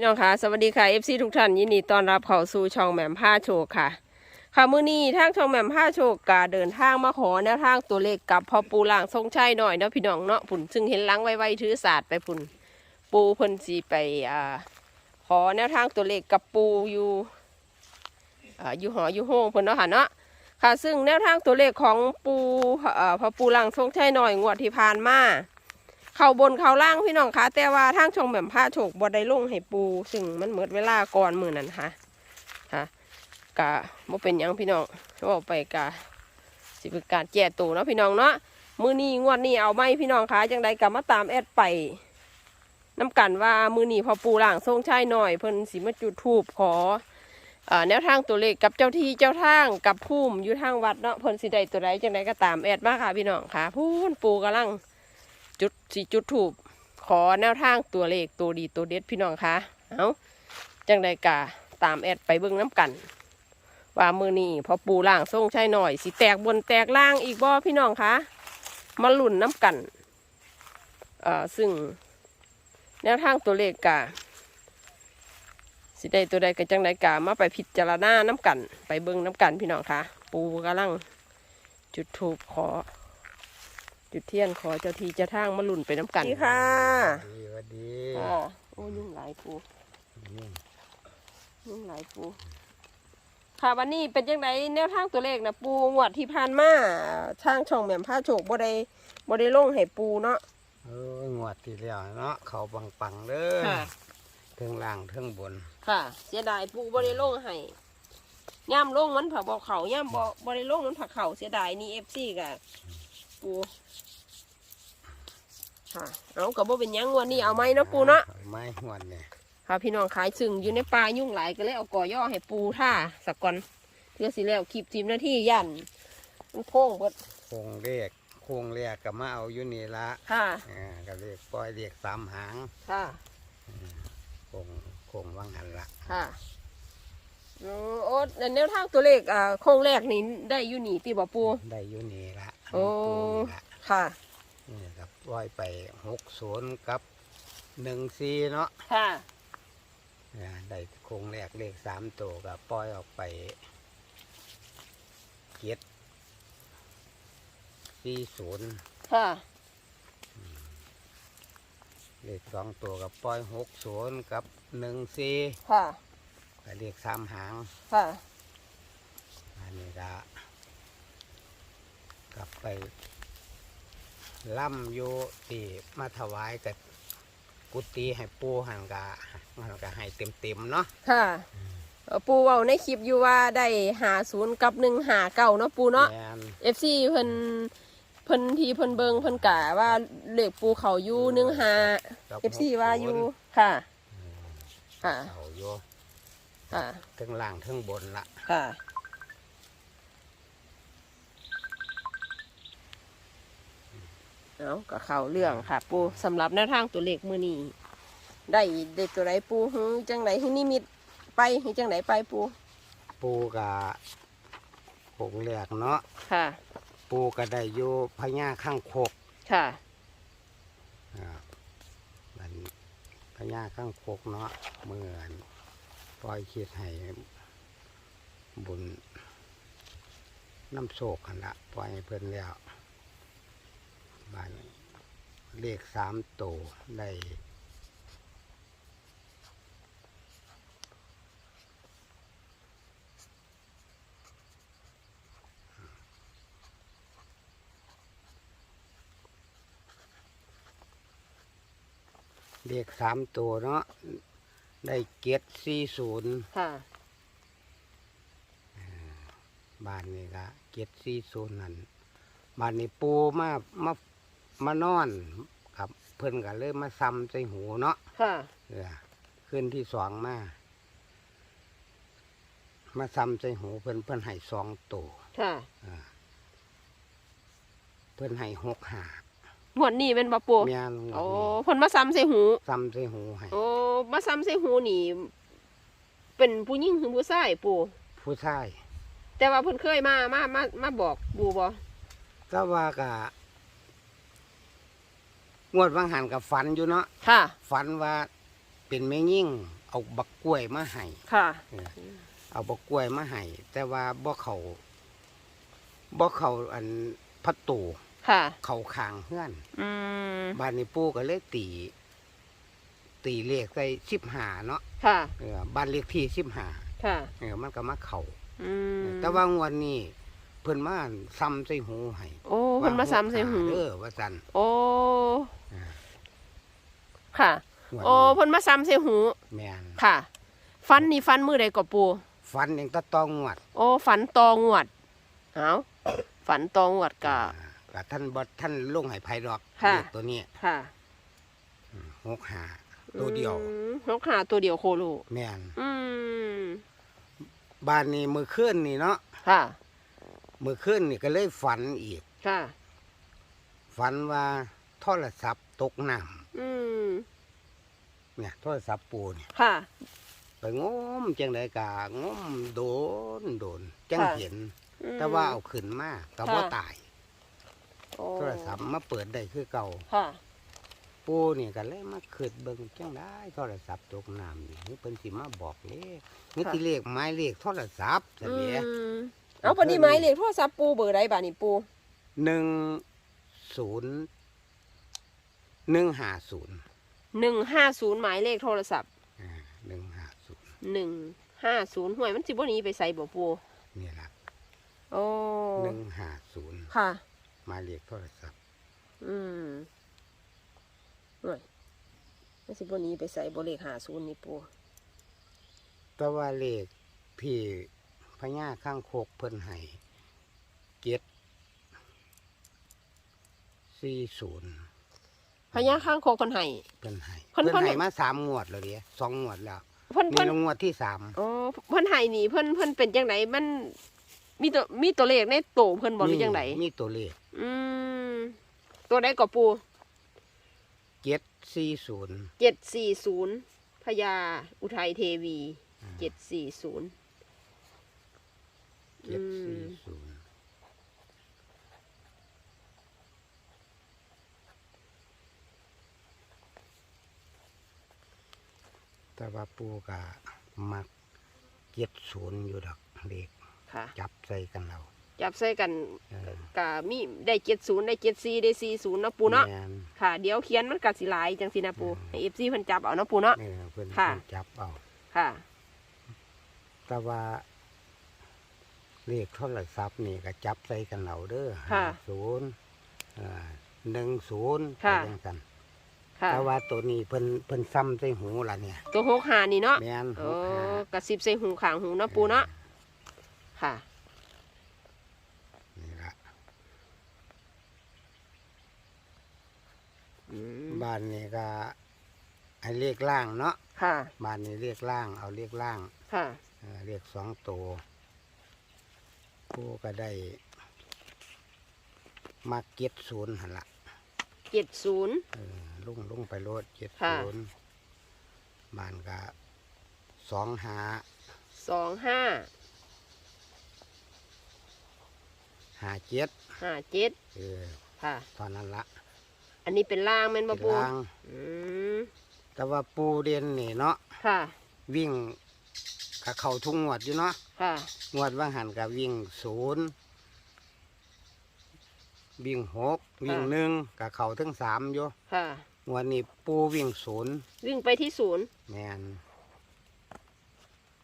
พี่น้องคะสวัสดีค่ะ FC ทุกท่านยินดีต้อนรับเข้าสู่ช่องแหม่มผ้าโชคค่ะ ค่ะมื้อนี้ทางช่องแหม่มผ้าโชคกาเดินทางมาขอแนวทางตัวเลขกับพ่อปูล่างทรงชัยหน่อยเนาะพี่น้องเนาะผุนซึ่งเห็นหลังไวๆถือศาสตร์ไปผุนปูเพิ่นสีไปอ่าขอแนวทางตัวเลขกับปูอยู่อ่าอยู่หออยู่โฮงเพิ่นเนาะค่ะเนาะค่ะ ซึ่งแนวทางตัวเลขของปูอ่าพ่อปูล่างทรงชัยหน่อยงวดที่ผ่านมา เขาบนเขาล่างพี่น้องคะแต่ว่าทางชงแหม่มผ้าโฉกบดได้ลงให้ปู ซึ่งมันเหมือดเวลาก่อนมือนั้นค่ะค่ะกะบ่เป็นยังพี่น้องว่าไปกะสิเป็นการแก้ตัวเนาะพี่น้องเนาะมือนี้งวดนี้เอาไหมพี่น้องคะจังใดกลับมาตามแอดไปน้ำกันว่ามือนี้พอปูหลังทรงชายหน่อยเพิ่นสิมาจุดทูบขออแนวทางตัวเลขกับเจ้าที่เจ้าทางกับภูมิอยู่ทางวัดเนาะเพิ่นสิได้ตัวใดจังใดก็ตามแอดมาค่ะพี่น้องค่ะพูนปูกำลัง จุดสี่จุดถูกขอแนวทางตัวเลขตัวดีตัวเด็ดพี่น้องคะเอาจังใดกะตามแอดไปเบิ้งน้ำกัน ว่ามือนี้พอปูล่างส่งใช่หน่อยสิแตกบนแตกล่างอีกบ่พี่น้องคะมาหลุนน้ำกันเอ่อซึ่งแนวทางตัวเลขกะสิได้ตัวใดก็จังใดกะมาไปพิจารณาน้ำกัน ไปเบิ้งน้ำกันพี่น้องคะปูกำลังจุดถูกขอ จุดเทียนขอเจ้าทีเจ้าทางมาลุ่นไปน้ำกันค่ะดีสวัสดีค่ะโอ้ยุ่งหลายปูนี่ยุ่งหลายปูค่ะวันนี้เป็นยังไงแนวทางตัวเลขนะปูงวดที่ผ่านมาทางช่องแหม่มผ้าโฉกบ่ได้บ่ได้ลงให้ปูเนาะเอองวดที่แล้วเนาะเขาปังปังๆเด้อค่ะเทิงล่างเทิงบน ค่ะ เสียดายปูบ่ได้ลงให้ย่ำลงมันผักบ่เขาย่ำบ่บ่ได้ลงมันผักเขาเสียดายนี่เอฟซีกะ ปูค่ะเอากับบ่เป็นหยังงวดนี้เอาไหมเนาะปูเนาะอไม้หวดเนี่ยค่ะพี่น้องขายซึ่งอยู่ในป่ายุ่งหลายก็เลยเอาก่อย่อให้ปูท่าสักก่อนเพื่อสิแล้วคลิปทีมหน้าที่ยันมันโค้งเบิดโคงเลขโคงเลขก็มาเอาอยู่นี่ละค่ะอ่าก็เลขปล่อยเลขสามหางค่ะโคงโคงวังหันละค่ะอืมโอ้แนวทางตัวเลขอ่าโค้งแรกนี่ได้อยู่นี่ตีบ่ปูได้อยู่นี่ละ โอ้ปูนี่ละค่ะนี่ครับปล่อยไปหกศูนย์กับหนึ่งสี่เนาะค่ะอ่าได้โคงแรกเลขสามตัวก็ปล่อยออกไปเจ็ดสี่ศูนย์ค่ะเลขสองตัวกับปล่อยหกศูนย์กับหนึ่งสี่ค่ะกับเลขสามหางค่ะอันนี้ละ กลับไปล่ำโยตีมาถวายกับกุฏิให้ปูหันกะหันกะให้เต็มเต็มๆเนาะค่ะเอ่อปูเว้าในคลิปอยู่ว่าได้หาศูนย์กับหนึ่งหาเก้าเนาะปูเนาะแม่นเอฟซีเพิ่นเพิ่นทีเพิ่นเบิงเพิ่นกะว่าเลขปูเขาอยู่หนึ่งหากับเอฟซีว่าอยู่60ค่ะ ค่ะ เขาโยค่ะ ทั้งล่างทั้งบนละค่ะ เอาก็เข้าเรื่องค่ะ ปูสำหรับแนวทางตัวเลขมือนี้ได้เด็ดตัวไหนปูหือจังไหนหือนิมิตไปหือจังไหนไปปูปูกะผงแหลกเนาะค่ะ ปูก็ได้อยู่พญาข้างโคกค่ะอ่ามันพญาข้างโคกเนาะเมื่อนปล่อยคิดให้บุญน้ำโศกกันละปล่อยให้เพิ่นแล้ว บานเลขสามตัวได้เลขสามตัวเนาะได้เจ็ดสี่ศูนย์ค่ะ บ้านนี่ละเจ็ดสี่ศูนย์นั่นบ้านนี้ปูมามา มานอนครับ เพิ่นก็เลยมาซ้ำใส่หูเนาะค่ะเออขึ้นที่สองมา มาซ้ำใส่หูเพิ่นเพิ่นให้สองตัวค่ะอ่าเพิ่นให้หกหาหวดนี่เป็นบะปูเมียนโอ้เพิ่นมาซ้ำใส่หู ซ้ำใส่หูให้โอ้มาซ้ำใส่หูนี่ เป็นผู้หญิงหรือผู้ชายปูผู้ชายแต่ว่าเพิ่นเคยมามามามาบอกปูบ่ก็ว่ากะ งวดวังหันกับฝันอยู่เนาะค่ะ ฝันว่าเป็นแม่ยิ่งเอาบักกล้วยมาให้ค่ะ เออเอาบักกล้วยมาให้แต่ว่าบ่เขาบ่เขาอันพัดตูค่ะ เขาคางเฮือน อืม บ้านนี้ปู่ก็เลยตี ตีเลขใส่สิบหาเนาะค่ะ เออบ้านเลขที่สิบหาค่ะ เออมันก็มาเขาอืมแต่ว่างวดนี้เพิ่นมาซ้ำใส่หูให้ โอ้ เพิ่นมาซ้ำใส่หูเออว่าซั่นโอ้อ่าค่ะงวดโอ้นี้เพิ่นมาซ้ำใส่หูแม่นค่ะ ฟันนี่ฟันมือใดก็ปูฟันเองตะตองงวด โอ้ฝันตองวดเอาฝันตองวดกะอ่าก็ท่านบ่ท่านลงให้ไผดอกค่ะเลขตัวนี้ค่ะหกหาตัวเดียวอืมนกหาตัวเดียวโคโลแม่นอืมบ้านนี้มือคืนนี่เนาะค่ะมือคืนนี่ก็เลยฝันอีก ค่ะ ฝันว่าโทรศัพท์ตกน้อืมำเนี่ยโทรศัพท์ปูเนี่ยค่ะ ไปงมจังไดกะงมโดนโดนจังค่ะ เห็น อืมแต่ว่าเอาขึ้นมาก็บ่ค่ะตาย โอ้โทรศัพท์มาเปิดได้คือเก่า ค่ะ ปูนี่ก็เลยมาขึ้นเบิ่งจังได้โทรศัพท์ตกน้ำนี่นี่เพิ่นสิมาบอกเลขนี่ที่เลขไม้เลขโทรศัพท์ซะอืแหมมเอาปฏิไม้เลขโทรศัพท์ปูเบอร์ใดบาดนี่ปู หนึ่งศูนย์หนึ่งห้าศูนย์หนึ่งห้าศูนย์หมายเลขโทรศัพท์หนึ่งห้าศูนย์หนึ่งห้าศูนย์ห่วยมันสิบ่หนี้ไปใส่บ่ปูนี่ละโอ้หนึ่งห้าศูนย์ค่ะ หมายเลขโทรศัพท์ อืมห่วยมันสิบ่หนี้ไปใส่บ่เลขห้าศูนย์นี่ปูแต่ว่าเลขที่พญาข้างโคกเพิ่นให้เจ็ด สี่ศูนย์พญาข้างโคกเพิ่นให้ เพิ่นให้เพิ่นเพิ่น เพิ่นให้มาสามงวดแล้วเดียสองงวดแล้วเพิ่นนี่เพิ่นลงงวดที่สามอ๋อเพิ่นให้นี่เพิ่นเพิ่นเป็นจังไดมัน มีตัวมีตัวเลขในโตเพิ่นบ่หรือจังไดมีตัวเลขอืมตัวใดก็ปูเจ็ดสี่ศูนย์740พญาอุทัยเทวี 740 เจ็ดสี่ศูนย์ แต่ว่าปูกะมักเจ็ดศูนย์อยู่ดอกเลขค่ะ จับใส่กันเราจับใส่กันเออก็มีได้70ได้74ได้40เนาะปูเนาะแม่น ค่ะ เดี๋ยวเขียนมันก็สิหลายจังซี่นะปูให้ FC เพิ่นจับเอาเนาะปูเนาะ เออเพิ่นค่ะ เพิ่นจับเอา ค่ะ แต่ว่าเลขโทรศัพท์นี่ก็จับใส่กันเราเด้อค่ะศูนย์หนึ่งศูนย์ค่ะ จังกัน ค่ะแต่ว่าตัวนี้เพิ่นเพิ่นซ้ำใส่หูละเนี่ยตัว6หานี่เนาะแม่นโอ้หกห้ากระซิบใส่หูข้างหูเนาะปูเนาะค่ะ นี่ละอืมบ้านนี้ก็ให้เลขล่างเนาะค่ะ บ้านนี้เลขล่าง เอาเลขล่างค่ะ เออเลขสองตัวผู้ก็ได้มาเก็ตศูนย์หันละเจ็ดศูนย์เออ ลุ่งลุ่งไปโลดเจ็ดค่ะ ศูนย์บ้านก็สองหาสองห้าหาเจ็ดห้าเจ็ดเออค่ะตอนนั้นละอันนี้เป็นล่างแม่นบ่เป็นปูล่าง อืมแต่ว่าปูเด่นนี่เนาะค่ะวิ่งกับเขาทุกงวดอยู่เนาะค่ะงวดว่างหันกับวิ่งศูนย์วิ่งหกวิ่งหนึ่งกับเขาทั้งสามอยู่ค่ะง วดนี้ปูวิ่งศูนย์วิ่งไปที่ศูนย์แมน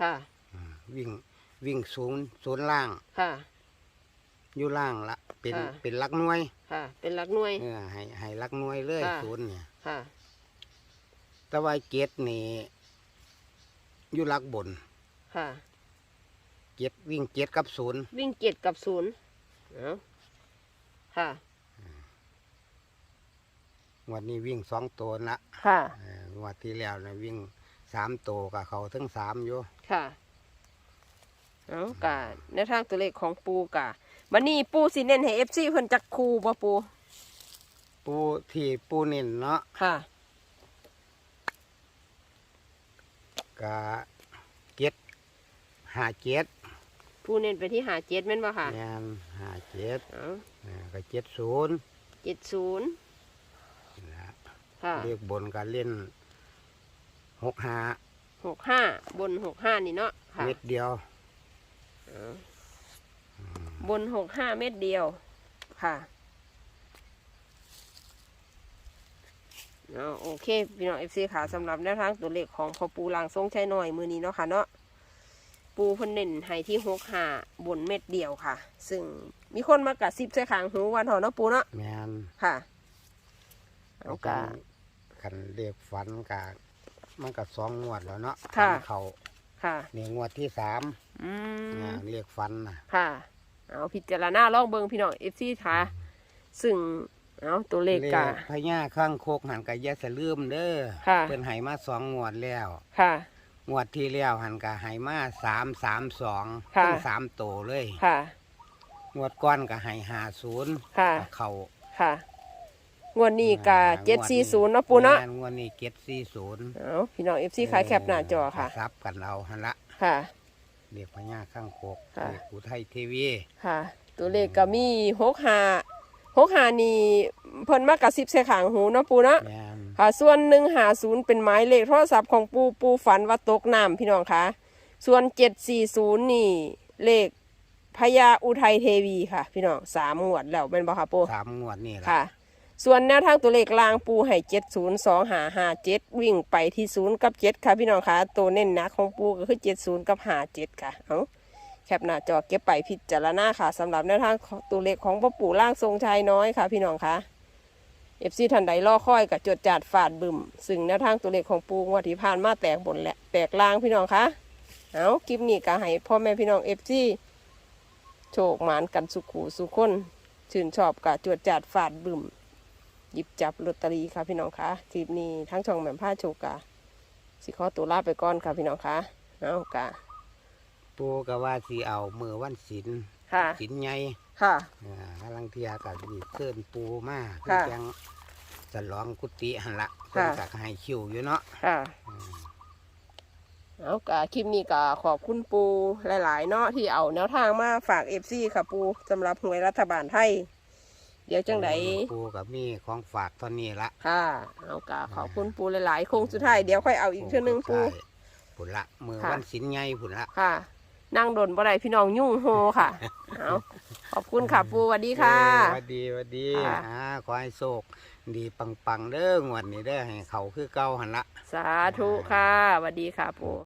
ค่ะ อืมวิ่งวิ่งศูนย์ศูนย์ล่างค่ะ อยู่ล่างละเป็นค่ะ เป็นหลักหน่วยค่ะ เป็นหลักหน่วย เออให้ให้หลักหน่วยเลยค่ะ ศูนย์เนี่ย ค่ะ แต่ว่าเกตนี่อยู่หลักบนค่ะ เกตวิ่งเกตกับศูนย์วิ่งเจ็ดกับศูนย์เอาค่ะ งวดนี้วิ่งสองตัวละค่ะ เอองวดที่แล้วนะวิ่งสามตัวกับเขาทั้งสามอยู่ค่ะเอากะในทางตัวเลขของปูกะวันนี้ปูสิเน้นให้เอฟซีเพิ่นจักคูบ่ปู ปูที่ปูเนินเนาะค่ะ กะเจ็ดหาเจ็ดปูเน้นไปที่หาเจ็ดแม่นบ่ค่ะแมนหาเจ็ดเอาเออก็เจ็ดศูนย์เจ็ดศูนย์นะ ค่ะเรียกบนการเล่นหกหาหกห้าบนหกห้านี่เนาะค่ะเม็ดเดียวบนหกห้าเม็ดเดียวค่ะเอาโอเคพี่น้องเอฟซีค่ะสำหรับแนวทางตัวเลขของพ่อปูลางทรงใช้หน่อยมือนี้เนาะค่ะเนาะปูเพันเน่นให้ที่หกห้าบนเม็ดเดียวค่ะ ซึ่งมีคนมากระซิบใส่ขางหูวันหอเนาะปูเนาะแมนค่ะเอากะ กันเรียกฝันกะมันก็สองงวดแล้วเนาะค่ะ ฝันเขาค่ะ นี่งวดที่สามอืมเนี่ยเรียกฝันนะค่ะ เอาพิจารณาลองเบิงพี่น้องเอฟซีค่ะ ซึ่ง เอาตัวเลขกะพญาข้างโคกหันกะอยาสะลืมเด้อค่ะ เป็นไหมาสองงวดแล้ว ค่ะ งวดที่แล้วหันกะไหมาสามสามสองค่ะ ทั้งสามโตเลย ค่ะ งวดก้อนกะไหหาศูนย์ค่ะ เขาค่ะ งวดนี้กะอ่าเจ็ดงวดสี่ศูนย์เนาะปูเนาะแม่งวดนี้เจ็ดสี่ศูนย์เอาพี่น้องเอฟซีขายแคปหน้าจอค่ะซับกันเอาหันละค่ะเรียกพญาข้างโคกค่ะเรียกอุทัยทีวีค่ะ ตัวเลขก็มีหกหาหกหานี่เพิ่นมากระซิบใส่ขางหูเนาะปูเนาะแม่นค่ะส่วนหนึ่งหาศูนย์เป็นหมายเลขโทรศัพท์ของปูปูฝันว่าตกน้ำพี่น้องคะส่วนเจ็ดสี่ศูนย์นี่เลขพญาอุทัยเทวีค่ะ พี่น้องสามงวดแล้วเป็นบ่ค่ะปูสามงวดนี่แหละค่ะ ส่วนแนวทางตัวเลขลางปูให้เจ็ดศูนย์สองหาหาเจ็ดวิ่งไปที่ศูนย์กับเจ็ดค่ะพี่น้องคะตัวเน้นหนักของปูก็คือเจ็ดศูนย์กับหาเจ็ดค่ะเอาแคปหน้าจอเก็บไปพิจารณาค่ะสำหรับแนวทางตัวเลขของพ่อปู่ล่างทรงชายน้อยค่ะ พี่น้องคะเอฟซีทันใดรอค่อยกับจดจัดฝาดบึมซึ่งแนวทางตัวเลขของปูงวดที่ผ่านมาแตกบนและแตกลางพี่น้องคะเอาคลิปนี้ก็ให้พ่อแม่พี่น้องเอฟซีโชคหมานกันสุขูสุขคนชื่นชอบกับจดจัดฝาดบึม หยิบจับลอตเตอรี่ค่ะพี่น้องคะคลิปนี้ทั้งช่องแหม่มผ้าโชกะสิขอตัวลาไปก่อนค่ะพี่น้องคะเอากะปูก็ว่าสิเอามือวันศิลค่ะศิลใหญ่ค่ะอ่ากำลังเทียกับนี่เชิญปูมาเพื่ค่ะอจังสลองกุฏิหันละค่ะเพิ่นก็ให้คิวอยู่เนาะค่ะอืม เอากะคลิปนี้กะขอบคุณปูหลาย ๆ เนาะที่เอาแนวทางมาฝากเอฟซีค่ะปูสำหรับหวยรัฐบาลไทย เดี๋ยวจังไดปูกับมีของฝากตอนนี้ละค่ะ เอากะขอบคุณปูหลายๆโค้งสุดท้ายเดี๋ยวค่อยเอาอีกเท่านึงปูใช่ผุนละมือค่ะวันศิลใหญ่ผุนละค่ะ นั่งดนบ่ได้พี่น้องยุ่งโฮค่ะเอาขอบคุณค่ะปูสวัสดีค่ะเออหวัดดีหวัดดีค่ะอ่าขอให้โชคดีปังๆเด้องวดนี้เด้อให้เขาคือเก่าหันละ สาธุค่ะสวัสดีค่ะปู